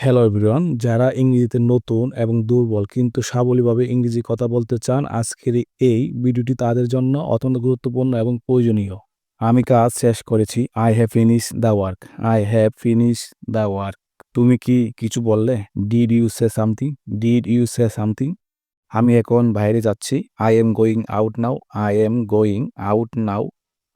Hello everyone যারা ইংরেজিতে নতুন এবং দুর্বল কিন্তু সাবলীভাবে ইংরেজি কথা বলতে চান, আজকের এই ভিডিওটি তাদের জন্য অত্যন্ত গুরুত্বপূর্ণ এবং প্রয়োজনীয়। আমি কাজ শেষ করেছি। I have finish the work I have finish the work তুমি কি কিছু বললে? Did you say something did you say something আমি এখন বাইরে যাচ্ছি। I am going out now I am going out now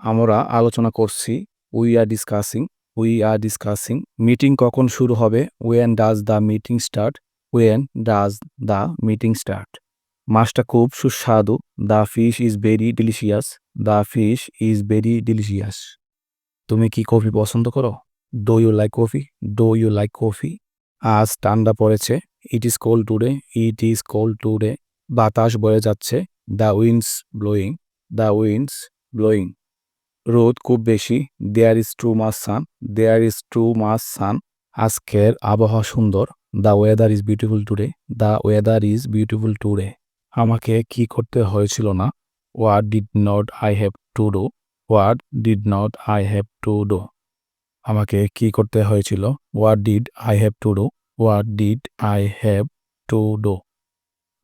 আমরা আলোচনা করছি। We are discussing we are discussing meeting কখন শুরু হবে? When does the meeting start when does the meeting start মাছটা খুব সুস্বাদু। The fish is very delicious the fish is very delicious তুমি কি কফি পছন্দ করো? Do you like coffee do you like coffee আজ ঠান্ডা পড়েছে। It is cold today it is cold today বাতাস বয়ে যাচ্ছে। The winds blowing the winds blowing রোদ খুব বেশি। There is too mass sun there is too mass sun আজকের আবহাওয়া সুন্দর। The weather is beautiful today the weather is beautiful today আমাকে কি করতে হয়েছিল না? What did not I have to do what did not I have to do আমাকে কি করতে হয়েছিল? What did I have to do what did I have to do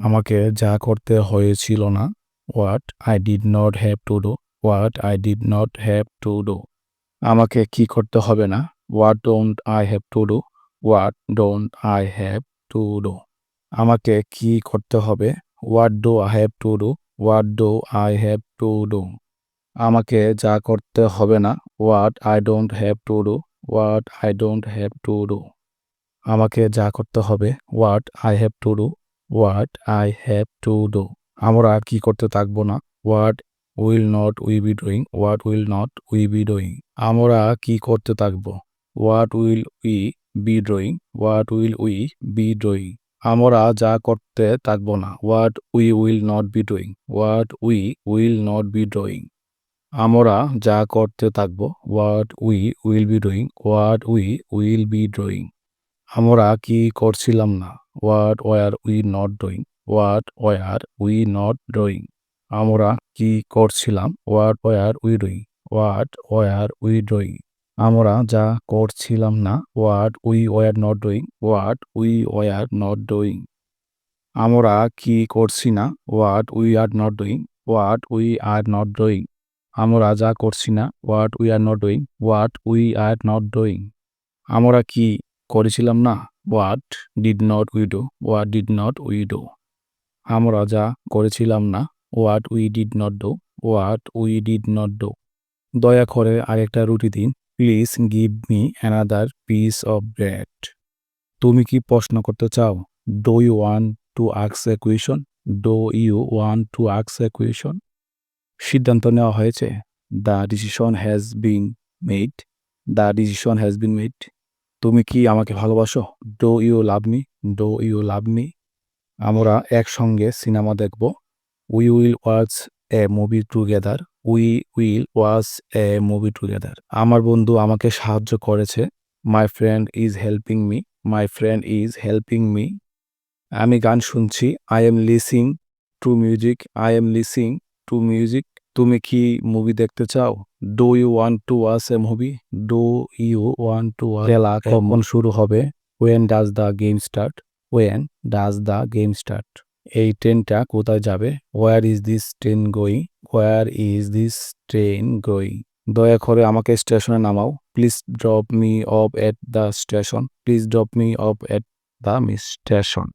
আমাকে যা করতে হয়েছিল না? What I did not have to do what I did not have to do আমাকে কি করতে হবে না? What don't I have to do what don't I have to do আমাকে কি করতে হবে? What do I have to do what do I have to do আমাকে যা করতে হবে না? What I don't have to do what I don't have to do আমাকে যা করতে হবে? What I have to do what I have to do আমরা কি করতে থাকব না? What will not we be doing what will not we be doing আমরা কি করতে থাকব? What will we be drawing what will we be drawing আমরা যা করতে থাকব না what we will not be doing what we will not be drawing আমরা যা করতে থাকব what we will be doing what we will be drawing আমরা কি করছিলাম না what were we not doing what were we not drawing আমরা কি করছিলাম? What were we doing what were we doing আমরা যা করছিলাম না what we were not doing what we were not doing আমরা কি করছি না? What we are not doing what we are not doing আমরা যা করছি না what we are not doing what we are not doing আমরা কি করেছিলাম না? What did not we do what did not we do আমরা যা করেছিলাম না what we did not do what we did not do দয়া করে আরেকটা রুটি দিন please give me another piece of bread তুমি কি প্রশ্ন করতে চাও? Do you want two আক্স A question do you want two আক্স A question সিদ্ধান্ত নেওয়া হয়েছে। The decision has been made the decision has been made তুমি কি আমাকে ভালোবাসো? Do you love me do you love me আমরা একসঙ্গে সিনেমা দেখব। We will watch a movie together we will watch a movie together আমার বন্ধু আমাকে সাহায্য করেছে। মাই friend is helping me my friend is helping me আমি গান শুনছি। I am listening to music I am listening to music তুমি কি মুভি দেখতে চাও? Do you want to watch a movie do you want to খেলা কখন শুরু হবে। When does the game start when does the game start এই ট্রেনটা কোথায় যাবে? Where is this train going where is this train going দয়া করে আমাকে স্টেশনে নামাও। Please drop me off at the station please drop me off at the miss station